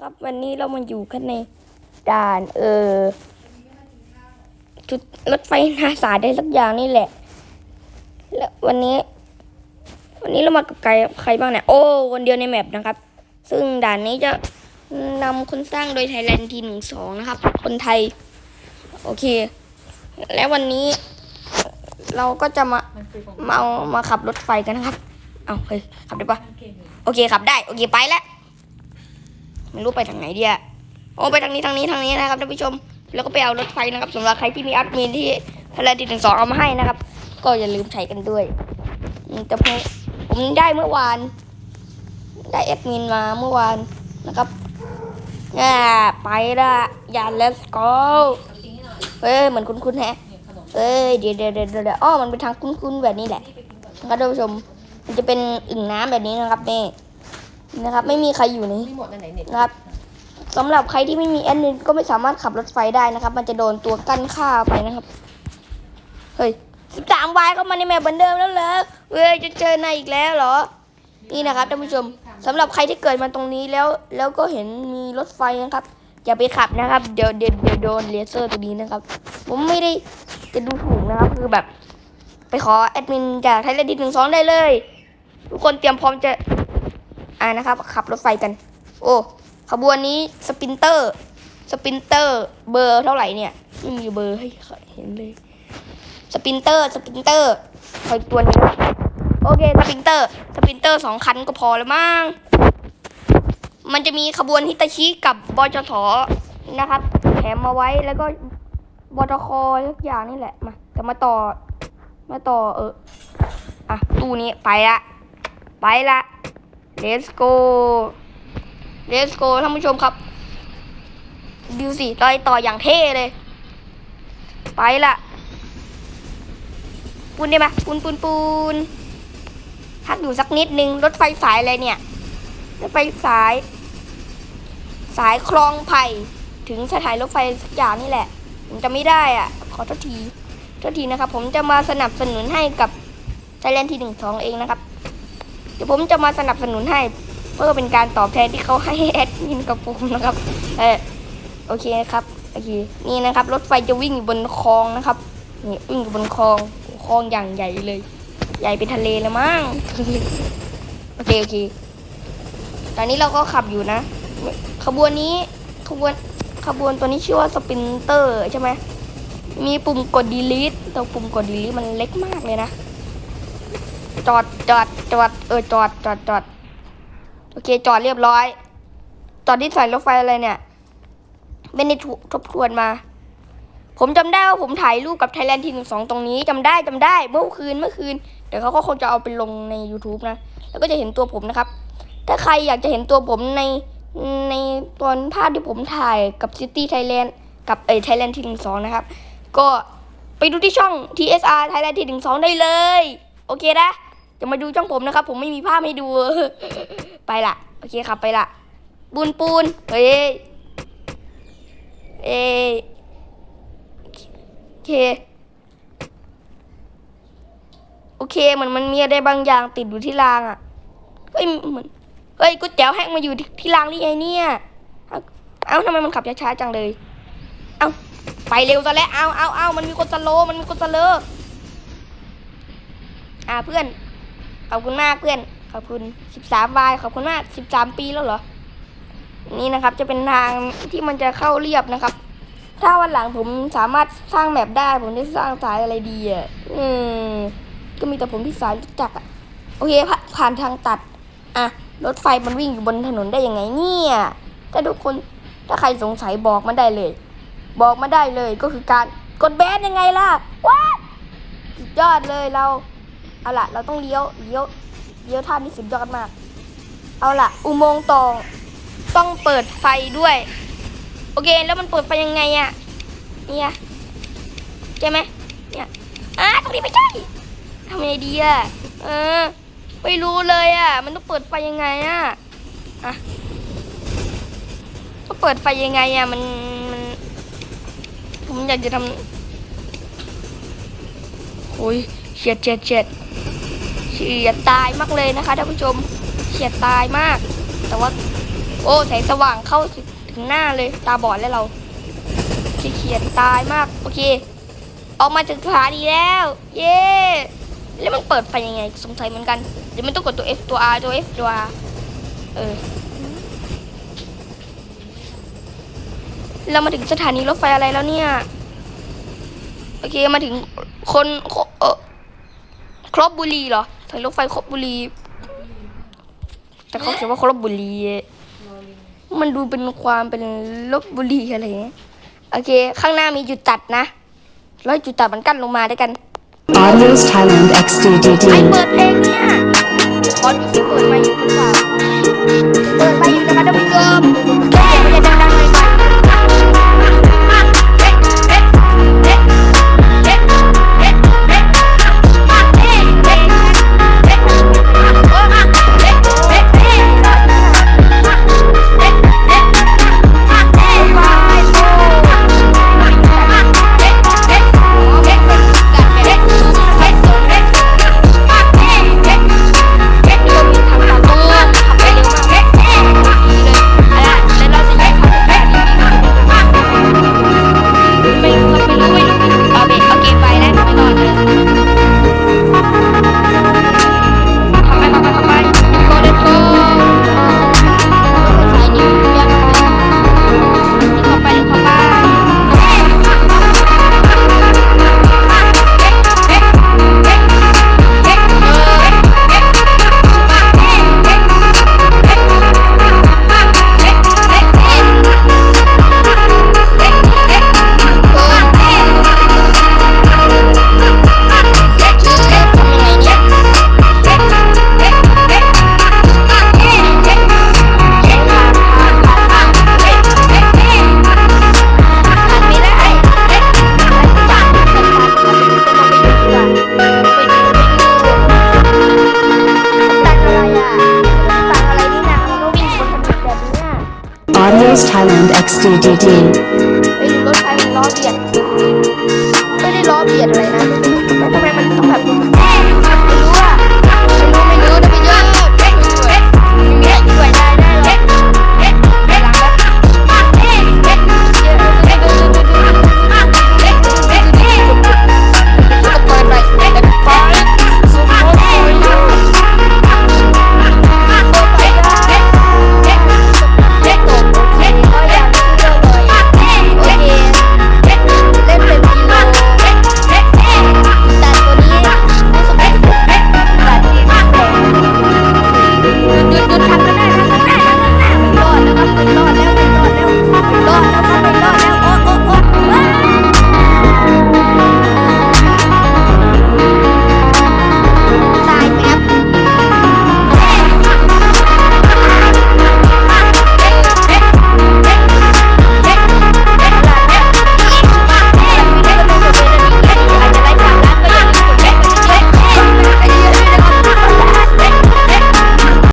ครับวันนี้เรามาอยู่กันในด่าน เออจุดรถไฟนาสาได้สักอย่างนี่แหละ แล้ววันนี้ วันนี้เรามากับใครใครบ้างเนี่ยโอ้คนเดียวในแมปนะครับ ซึ่งด่านนี้จะนำคนสร้างโดยไทยแลนด์ทีหนึ่งสองนะครับ คนไทย โอเค และวันนี้ เราก็จะมามาเอามาขับรถไฟกันนะครับ เอาเฮ้ยขับได้ปะโอเคขับได้ โอเคไปแล้ว ไม่รู้ไปทางไหนดีอโอ้ไปทางนี้ทางนี้ทางนี้นะครับท่านผู้ชม แล้วก็ไปเอารถไฟนะครับสำหรับใครที่มีแอดมินที่ทะเลติดถึงสองเอามาให้นะครับ ก็อย่าลืมใช้กันด้วยอืมแต่ผมผมได้เมื่อวาน ได้แอดมินมาเมื่อวานนะครับอ่าไปละอย่า let's go เฮ้ยเหมือนคุ้นๆแฮะเอ้ยเดี๋ยวเดี๋ยวเดี๋ยวเดี๋ยวอ้อมันเป็นทางคุ้นๆแบบนี้แหละนะครับท่านผู้ชม มันจะเป็นอึ่งน้ำแบบนี้นะครับนี่ นะครับ ไม่มีใครอยู่ในไม่หมดอันไหนเน็ตนะครับสำหรับใครที่ไม่มีแอดมินก็ไม่สามารถขับรถไฟได้นะครับ มันจะโดนตัวกั้นค่าไปนะครับเฮ้ยสิบสามวายเข้ามาในแมปเหมือนเดิมแล้วเหรอเว้ยจะเจอนายอีกแล้วเหรอ นี่นะครับท่านผู้ชมสำหรับใครที่เกิดมาตรงนี้แล้ว แล้วก็เห็นมีรถไฟนะครับอย่าไปขับนะครับ เดี๋ยวเดี๋ยวเดี๋ยวโดนเลเซอร์ตัวนี้นะครับ ผมไม่ได้จะดูถูกนะครับ คือแบบ ไปขอแอดมินจากไทยแลนด์ดีหนึ่งสองได้เลย ทุกคนเตรียมพร้อมจะ อ่านะครับ ขับรถไฟกัน โอ้ขบวนนี้สปินเตอร์ สปินเตอร์เบอร์เท่าไหร่เนี่ยไม่มีเบอร์ให้เห็นเลยสปินเตอร์สปินเตอร์คอยตัวนี้โอเคสปินเตอร์สปินเตอร์สองคันก็พอแล้วมั้งมันจะมีขบวนฮิตาชิกับบจทนะครับแถมมาไว้แล้วก็บจคทุกอย่างนี่แหละมาแต่มาต่อมาต่อเอออะตู้นี้ไปละไปละ let's go let's go ท่านผู้ชมครับ ดูสิรอยต่ออย่างเท่เลย ไปละปูนได้ไหมปูนปูนปูนพักอยู่สักนิดนึง รถไฟสายอะไรเนี่ย รถไฟสาย สายคลองไผ่ถึงสถานรถไฟสักอย่างนี่แหละ ผมจะไม่ได้อะ ขอโทษที โทษทีนะครับ ผมจะมาสนับสนุนให้กับไทยแลนด์ทีหนึ่งสองเองนะครับ เดี๋ยวผมจะมาสนับสนุนให้เพื่อเป็นการตอบแทนที่เขาให้แอดมินกับผมนะครับ เออโอเคนะครับโอเคนี่นะครับรถไฟจะวิ่งอยู่บนคลองนะครับนี่วิ่งอยู่บนคลองคลองอย่างใหญ่เลย ใหญ่เป็นทะเลเลยมั้งโอเคโอเคตอนนี้เราก็ขับอยู่นะ ขบวนนี้ขบวนขบวนตัวนี้ชื่อว่าสปินเตอร์ใช่ไหมมีปุ่มกด delete แต่ปุ่มกด delete มันเล็กมากเลยนะ จอดจอดจอดเออจอดจอดจอดโอเค จอดเรียบร้อย จอดที่สายรถไฟอะไรเนี่ยไม่ได้ถูกทบทวนมา ผมจำได้ว่าผมถ่ายรูปกับไทยแลนด์ทีหนึ่งสองตรงนี้จำได้จำได้เมื่อคืนเมื่อคืนเดี๋ยวเขาก็คงจะเอาไปลงใน YouTube นะ แล้วก็จะเห็นตัวผมนะครับ ถ้าใครอยากจะเห็นตัวผมในในตอนภาพที่ผมถ่ายกับ City Thailand กับเออไทยแลนด์ทีหนึ่งสองนะครับ ก็ไปดูที่ช่อง TSR Thailand ทีหนึ่งสองได้เลย โอเคนะ จะมาดูช่องผมนะครับ ผมไม่มีภาพให้ดู ไปละโอเคครับไปละปูนปูนเฮ้ยเอเค โอเคเหมือนมันมีอะไรบางอย่างติดอยู่ที่รางอะเฮ้ยเหมือนเฮ้ยก๋วยเตี๋ยวแห้งมาอยู่ที่รางนี่ไงเนี่ย เอ้าทำไมมันขับช้าๆจังเลย เอ้าไปเร็วซะแล้ว เอาเอาเอามันมีคนสโลมันมีคนสโลอ่าเพื่อน อบคุณมากเพื่อน ขอบคุณสิบสามวายขอบคุณมากสิบสามปีแล้วเหรอ นี่นะครับจะเป็นทางที่มันจะเข้าเรียบนะครับ ถ้าวันหลังผมสามารถสร้างแมปได้ผมจะสร้างสายอะไรดีอะอืมก็มีแต่ผมที่สายรู้จักอะ โอเคผ่าผ่านทางตัด อะ รถไฟมันวิ่งอยู่บนถนนได้ยังไงเนี่ย ถ้าทุกคนถ้าใครสงสัยบอกมาได้เลย บอกมาได้เลยก็คือการกดแบนยังไงล่ะว้าสุดยอดเลยเรา เอาล่ะ เราต้องเลี้ยวเลี้ยวเลี้ยวท่านี้สุดยอดมาก เอาล่ะ อุโมงค์ตองต้องเปิดไฟด้วย โอเค แล้วมันเปิดไฟยังไงอะเนี่ยใช่ไหมเนี่ยอะตรงนี้ไม่ใช่ทำยังไงดีอะเออไม่รู้เลยอะมันต้องเปิดไฟยังไงอะอะต้องเปิดไฟยังไงอะมันมันผมอยากจะทำโอ้ยเฉียดเฉียดเฉียด เฉียดตายมากเลยนะคะท่านผู้ชมเฉียดตายมาก แต่ว่า โอ้แสงสว่างเข้าถึงหน้าเลยตาบอดแล้วเราเขียดตายมาก โอเค ออกมาจากสถานีแล้ว เย้แล้วมันเปิดไฟยังไง สงสัยเหมือนกันเดี๋ยวมันต้องกดตัว F ตัว R ตัว F ตัว R เออเรามาถึงสถานีรถไฟอะไรแล้วเนี่ย โอเค มาถึงคน เออครบบุรีเหรอ ถานีรถไฟครบบุรี แต่เขาเขียนว่าครบบุรี มันดูเป็นความเป็นลบบุรีอะไรเงี้ยโอเค ข้างหน้ามีจุดตัดนะ แล้วจุดตัดมันกั้นลงมาด้วยกัน Audios Thailand ใคร XDDD. เปิดเพลงเนี่ยขอดูสิเปิดไมค์อยู่หรือเปล่าเปิดไมค์อยู่นะคะท่านผู้ชม Thailand XDDD.